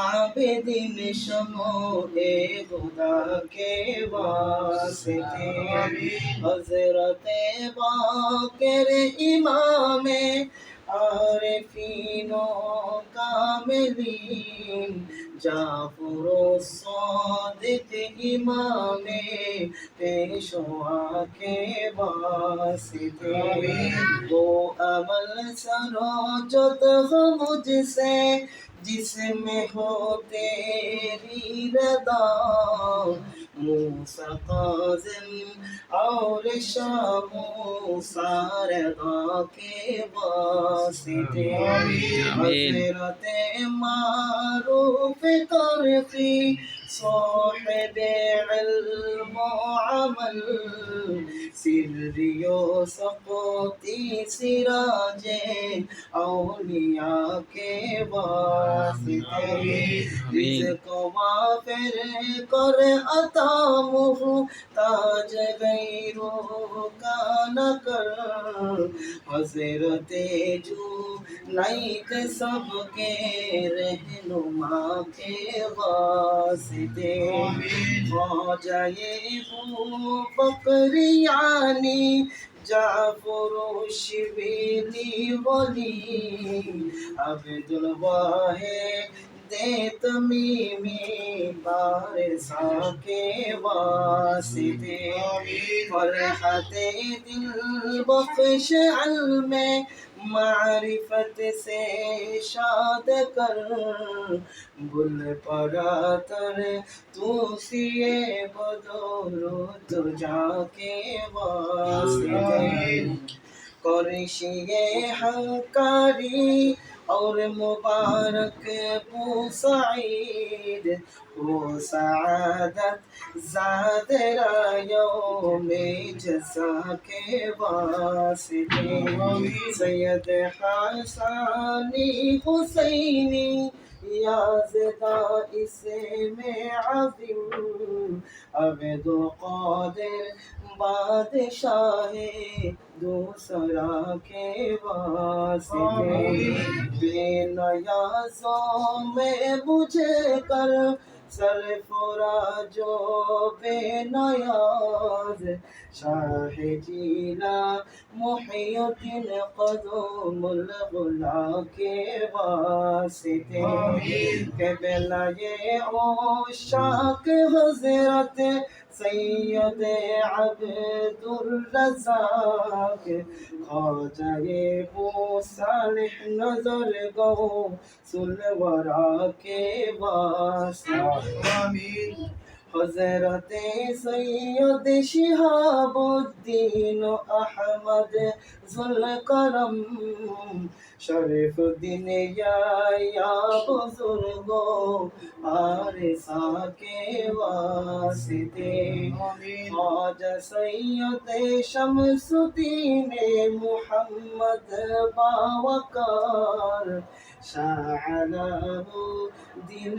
আবেদিন সমোহে খুদা কে বাসতে। হজরতে বাকের ইমামে আরফিনো কামেলিন, জাফর সাদিক ইমামে পেশোয়াকে বাসতে। ও আমল সরো যত মুঝসে जिसमें हो तेरी रदा मूसा काजिम और शामूसा रदा के वास्ते हजरत मारूफ करफी صاحب علم وعمل سري وسقطي سراج أولياء کے واسطے رزق وافر کر عطا محتاج غیروں کا نہ کر حضرت جو لائک سب کے رہنما کے واسطے মসজিদে মজায়ে বকরিয়ানি জাফর শিবিনি বলি আবেদুল ওয়াহে تمیم بارش کے واسطے فرحت دل بخش علم معرفت سے شاد کر بل پڑا تر تو سیے بدورو تجا کے واسطے کرشیے ہنکاری اور مبارک بو سعید بو سعادت زاد را یوم جزا کے واسطے سید حسانی حسینی یا زدا اسے میں عظیم عبد قادر بادشاہ दूसरा के वास्ते बेनयाजों में बुझे कर सरफरा जो बेनयाज शाह जीला मुहियुद्दीन कदमुल गुला के वास्ते। के बेला ये ओ शाक हज़रत سيد عبد الرزاق خواجه بو صالح نظر گو سلورا کے واسطہ آمین হজরত সৈয়দ শিহাবুদ্দিন আহমদ জুলকরম শরীফুদ্দিন ইয়া বুজুর্গ আর সাকে ওয়াসিতে খাজা সৈয়দ শামসুদ্দিন মুহাম্মদ বাওয়াকার শাহ আলাউদ্দিন